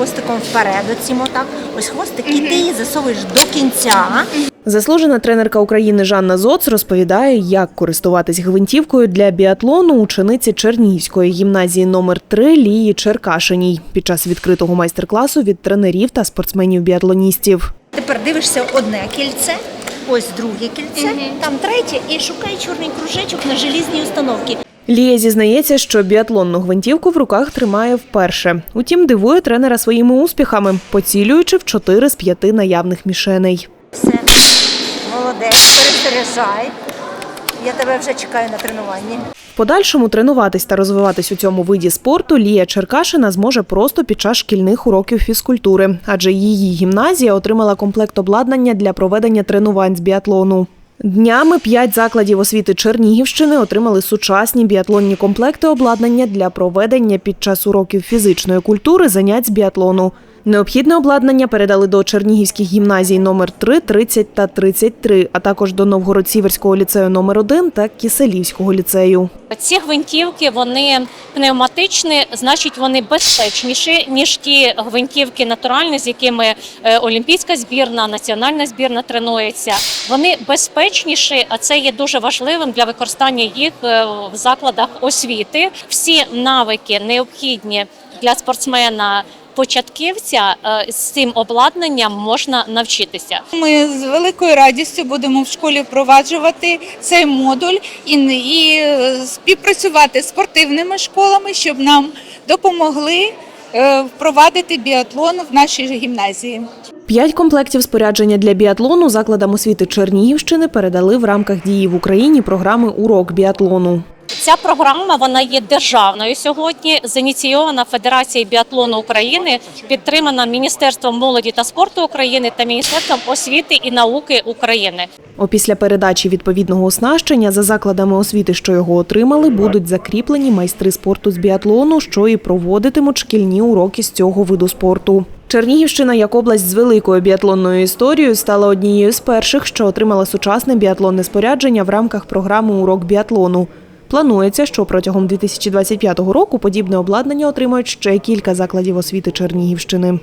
хвостиком вперед. Оцім отак. Ось хвостик, і ти її засовуєш до кінця. Заслужена тренерка України Жанна Зоц розповідає, як користуватись гвинтівкою для біатлону учениці Чернігівської гімназії номер 3 Лії Черкашиній під час відкритого майстер-класу від тренерів та спортсменів-біатлоністів. Тепер дивишся одне кільце, ось друге кільце, там третє, і шукай чорний кружечок на желізній установці. Лія зізнається, що біатлонну гвинтівку в руках тримає вперше. Утім, дивує тренера своїми успіхами, поцілюючи в 4 з 5 наявних мішеней. Все, молодець, перезаряджай. Я тебе вже чекаю на тренуванні. В подальшому тренуватись та розвиватись у цьому виді спорту Лія Черкашина зможе просто під час шкільних уроків фізкультури, адже її гімназія отримала комплект обладнання для проведення тренувань з біатлону. Днями п'ять закладів освіти Чернігівщини отримали сучасні біатлонні комплекти обладнання для проведення під час уроків фізичної культури занять з біатлону. Необхідне обладнання передали до Чернігівських гімназій номер 3, 30 та 33, а також до Новгород-Сіверського ліцею номер 1 та Киселівського ліцею. Ці гвинтівки вони пневматичні, значить вони безпечніші ніж ті гвинтівки натуральні, з якими е, олімпійська збірна, національна збірна тренується. Вони безпечніші, а це є дуже важливим для використання їх е, в закладах освіти. Всі навики необхідні для спортсмена. Початківця е, з цим обладнанням можна навчитися. Ми з великою радістю будемо в школі впроваджувати цей модуль і, і співпрацювати з спортивними школами, щоб нам допомогли е, впровадити біатлон в нашій гімназії. П'ять комплектів спорядження для біатлону закладам освіти Чернігівщини передали в рамках дії в Україні програми Урок біатлону. Ця програма вона є державною сьогодні. Зініційована Федерацією біатлону України, підтримана Міністерством молоді та спорту України та Міністерством освіти і науки України. Опісля передачі відповідного оснащення за закладами освіти, що його отримали, будуть закріплені майстри спорту з біатлону, що і проводитимуть шкільні уроки з цього виду спорту. Чернігівщина, як область з великою біатлонною історією, стала однією з перших, що отримала сучасне біатлонне спорядження в рамках програми Урок біатлону. Планується, що протягом 2025 року подібне обладнання отримають ще кілька закладів освіти Чернігівщини.